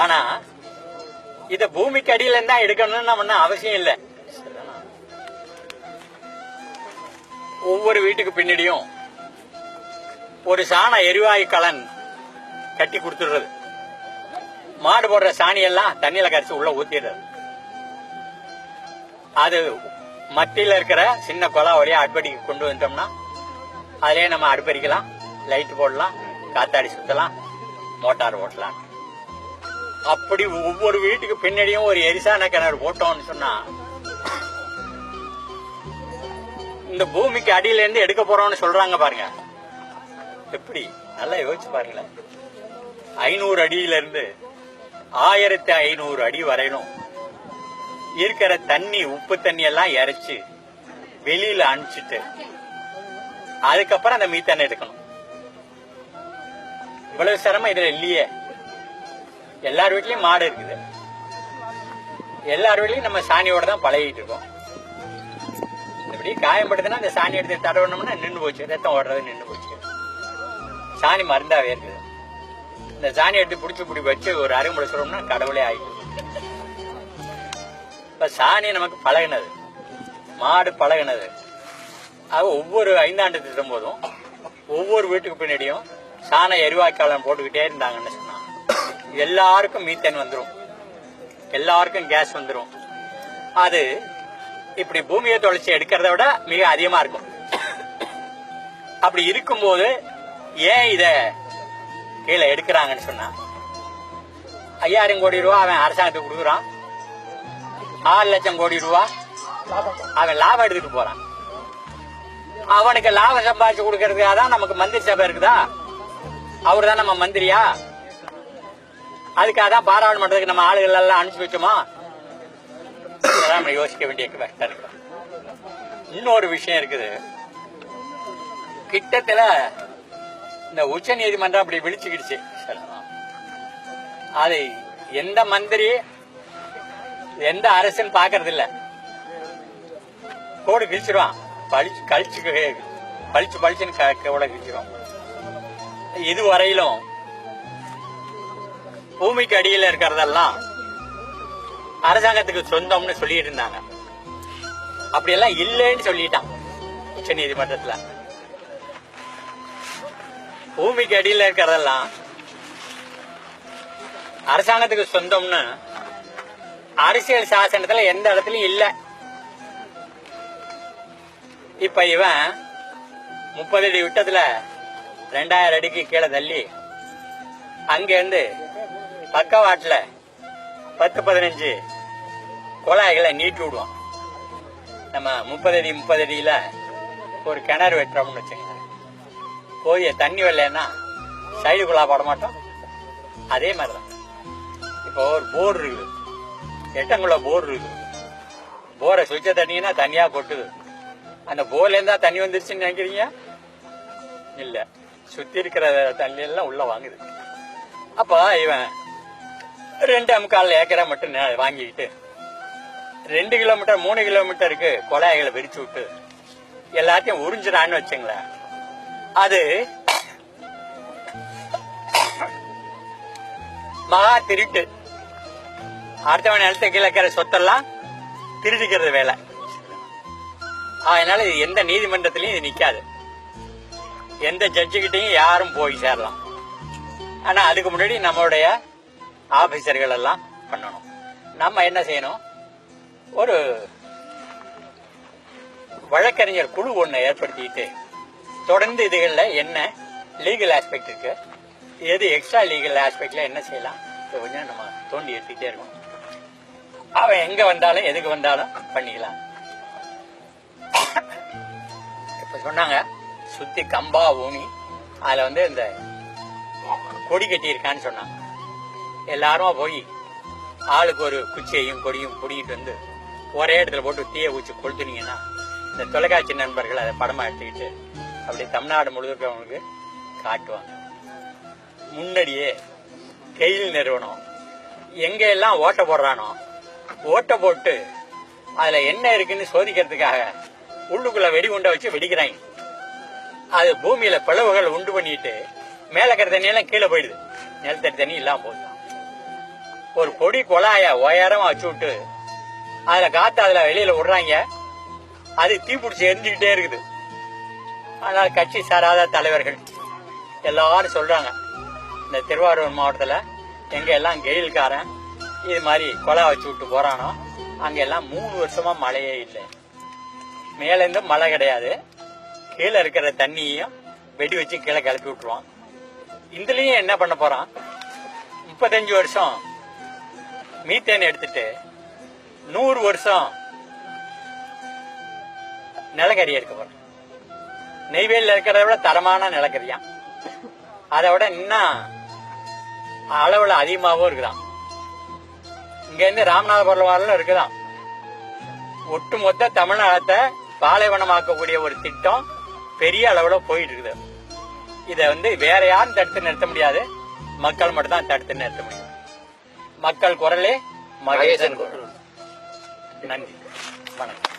ஆனா இத பூமிக்கு அடியில இருந்தா எடுக்கணும்னு நம்ம அவசியம் இல்லை. ஒவ்வொரு வீட்டுக்கு பின்னாடியும் ஒரு சாண எரிவாயு கலன் கட்டி கொடுத்துடுறது. மாடு போடுற சாணியெல்லாம் தண்ணியில கரைச்சு உள்ள ஊத்திடுறது. அது மத்தியில இருக்கிற சின்ன குழா வழியா அடுப்படிக்கு கொண்டு வந்தோம்னா அதிலே நம்ம அடுப்படிக்கலாம் லைட் போடலாம் காத்தாடி சுத்தலாம் மோட்டார் ஓட்டலாம். அப்படி ஒவ்வொரு வீட்டுக்கு பின்னாடியும் ஒரு எரிசான கிணறு போட்டோம்னு சொன்னா இந்த பூமிக்கு அடியில இருந்து எடுக்க போறோம்னு சொல்றாங்க பாருங்க. எப்படி? நல்லா யோசிச்சு பாருங்களேன். ஐநூறு அடியில இருந்து ஆயிரத்தி ஐநூறு அடி வரையிலும் இருக்கிற தண்ணி உப்பு தண்ணி எல்லாம் இறைச்சு வெளியில அனுப்பிச்சிட்டு அதுக்கப்புறம் அந்த மீத்தான எடுக்கணும். இவ்வளவு சிரமம் இதுல இல்லையே. எல்லார் வீட்லயும் மாடு இருக்குது. எல்லார் வீட்லயும் நம்ம சாணியோட தான் பழகிட்டு இருக்கோம். இப்படி காயப்படுதுன்னா அந்த சாணி எடுத்து தடவணும்னா நின்று போச்சு. ரத்தம் ஓடுறது நின்று போச்சு. சாணி மருந்தாவே இருக்குது. இந்த சாணி எடுத்து பிடிச்சி பிடி வச்சு ஒரு அருகுமுறை சொல்லணும்னா கடவுளே ஆயிடும் இப்ப சாணி நமக்கு பழகினது. மாடு பழகினது. அது ஒவ்வொரு ஐந்தாண்டு திட்டம் போதும். ஒவ்வொரு வீட்டுக்கு பின்னாடியும் சாண எரிவாய்க்காலம் போட்டுக்கிட்டே இருந்தாங்கன்னு சொன்னா. எல்லாருக்கும் மீத்தேன் வந்துடும் எல்லாருக்கும் கேஸ் வந்துடும் அது இப்படி பூமியை தொலைச்சி எடுக்கிறத விட மிக அதிகமா இருக்கும். அப்படி இருக்கும்போது ஏன் இத கீழே எடுக்கிறாங்கன்னு சொன்னா ஐயாயிரம் கோடி ரூபா அவன் அரசாங்கத்துக்கு கொடுக்குறான். ஆறு லட்சம் கோடி ரூபா அவன் லாபம் எடுத்துட்டு போறான். அவனுக்கு லாபம் சம்பாதிச்சு கொடுக்கறதுக்காக தான் நமக்கு மந்திரி சபை இருக்குதா? அவர் தான் நம்ம மந்திரியா? அதுக்காக தான் பாராளுமன்றத்துக்கு நம்ம ஆளுகள் எல்லாம் அனுப்பிச்சு வச்சோமா நம்ம யோசிக்க வேண்டிய கஷ்டம் இருக்கு. இன்னொரு விஷயம் இருக்குது. கிட்டத்துல இந்த உச்ச நீதிமன்றம் அப்படி விழிச்சுக்கிடுச்சு. அது எந்த மந்திரி எந்த அரசுன்னு பாக்குறது இல்ல கோடு கிழிச்சிருவான். பழிச்சு கழிச்சு பழிச்சு பழிச்சுன்னு க- கிழிச்சிருவான். இது வரையிலும் பூமிக்கு அடியில இருக்கிறதெல்லாம் அரசாங்கத்துக்கு சொந்தம்னு சொல்லிட்டு இருந்தாங்க. அப்படியெல்லாம் இல்லைன்னு சொல்லிட்டான் உச்ச நீதிமன்றத்துல பூமிக்கு அடியில இருக்கிறதெல்லாம் அரசாங்கத்துக்கு சொந்தம்னு அரசியல் சாசனத்துல எந்த இடத்துலயும் இல்லை. இப்ப இவன் முப்பது அடி விட்டத்துல ரெண்டாயிரம் அடிக்கு கீழே தள்ளி அங்கேருந்து பக்கவாட்டில் பத்து பதினஞ்சு குழாய்களை நீட்டி விடுவான் நம்ம முப்பது அடி முப்பது அடியில் ஒரு கிணறு வெட்டுறோம்னு வச்சுக்கோங்க. போய் தண்ணி வரலன்னா சைடு குழா போட மாட்டோம். அதே மாதிரி தான் இப்போ ஒரு போர் இருக்குது. எட்டங்குள்ள போர் இருக்குது. போரை சுவிச்ச தண்ணின்னா தனியாக கொட்டுது. அந்த போர்ல தண்ணி வந்துருச்சுன்னு நினைக்கிறீங்க? இல்லை. சுற்றி இருக்கிற தண்ணி எல்லாம் வாங்குது. அப்போ இவன் ரெண்டு அமுக்கால் ஏக்கரா மட்டும் வாங்கிக்கிட்டு ரெண்டு கிலோமீட்டர் மூணு கிலோமீட்டருக்கு குழாய்களை விரிச்சு விட்டு எல்லாத்தையும் உறிஞ்சிடான்னு வச்சுங்களேன். அது மகா திருட்டு. அடுத்தவன் நிலத்தை கீழே சொத்தெல்லாம் திருடிக்கிறது வேலை. அதனால இது எந்த நீதிமன்றத்திலையும் இது நிக்காது. எந்த ஜட்ஜுக்கிட்டையும் யாரும் போய் சேரலாம். ஆனா அதுக்கு முன்னாடி நம்மளுடைய ஆபீசர்கள் எல்லாம் பண்ணணும். நம்ம என்ன செய்யணும்? ஒரு வழக்கறிஞர் குழு ஒன்று ஏற்படுத்திட்டு தொடர்ந்து இதுகளில் என்ன லீகல் ஆஸ்பெக்ட் இருக்கு எது எக்ஸ்ட்ரா லீகல் ஆஸ்பெக்ட்ல என்ன செய்யலாம் கொஞ்சம் நம்ம தோண்டி எடுத்துக்கிட்டே இருக்கோம் அவன் எங்க வந்தாலும் எதுக்கு வந்தாலும் பண்ணிக்கலாம். இப்ப சொன்னாங்க சுத்தி கம்பா ஊனி அதுல வந்து இந்த கொடி கட்டி இருக்கான்னு சொன்னாங்க. எல்லாரும் போய் ஆளுக்கு ஒரு குச்சியையும் கொடியும் பிடிக்கிட்டு வந்து ஒரே இடத்துல போட்டு தீய ஊச்சி கொளுத்துனீங்கன்னா இந்த தொலைக்காட்சி நண்பர்கள் அதை படமா எடுத்துக்கிட்டு அப்படி தமிழ்நாடு முழுவதுக்கு காட்டுவாங்க. முன்னாடியே கெயில் நிறுவனம். எங்க எல்லாம் ஓட்ட போடுறானோ ஓட்ட போட்டு அதுல என்ன இருக்குன்னு சோதிக்கிறதுக்காக உள்ளுக்குள்ள வெடிகுண்டை வச்சு வெடிக்கிறாங்க. அது பூமியில பிளவுகள் உண்டு பண்ணிட்டு மேல இருக்கிற தண்ணி எல்லாம் கீழே போயிடுது. நிலத்தடி தண்ணி இல்லாம போகுது. ஒரு பொடி குழாய உயரமா வச்சு விட்டு அதுல காத்து அதுல வெளியில விடுறாங்க. அது தீப்பிடிச்சு எரிஞ்சுக்கிட்டே இருக்குது. அதனால கட்சி சாராத தலைவர்கள் எல்லாரும் சொல்றாங்க இந்த திருவாரூர் மாவட்டத்தில் எங்க எல்லாம் கெயில்காரன் இது மாதிரி கொலை வச்சு விட்டு போறானோ அங்கெல்லாம் மூணு வருஷமா மழையே இல்லை. மேலேருந்து மழை கிடையாது. கீழே இருக்கிற தண்ணியையும் வெடி வச்சு கீழே கிளப்பி விட்டுருவான். இதுலயும் என்ன பண்ண போறான்? முப்பத்தஞ்சு வருஷம் மீத்தேன் எடுத்துட்டு நூறு வருஷம் நிலக்கரி எடுக்க போறேன். நெய்வேலியில் இருக்கிறத விட தரமான நிலக்கரியாம் அதை விட இன்னும் அளவில் அதிகமாகவும் இருக்குதாம். இங்கேருந்து ராமநாதபுரம் வரலும் இருக்குதான் ஒட்டுமொத்த தமிழ்நாட்டை பாலைவனமாக்கக்கூடிய ஒரு திட்டம் பெரிய அளவில் போயிட்டு இருக்குது. இதை வந்து வேற யாரும் தடுத்து நிறுத்த முடியாது. மக்கள் மட்டும்தான் தடுத்து நிறுத்த முடியும். மக்கள் குரலே மகேசன் குரல். நன்றி. வணக்கம்.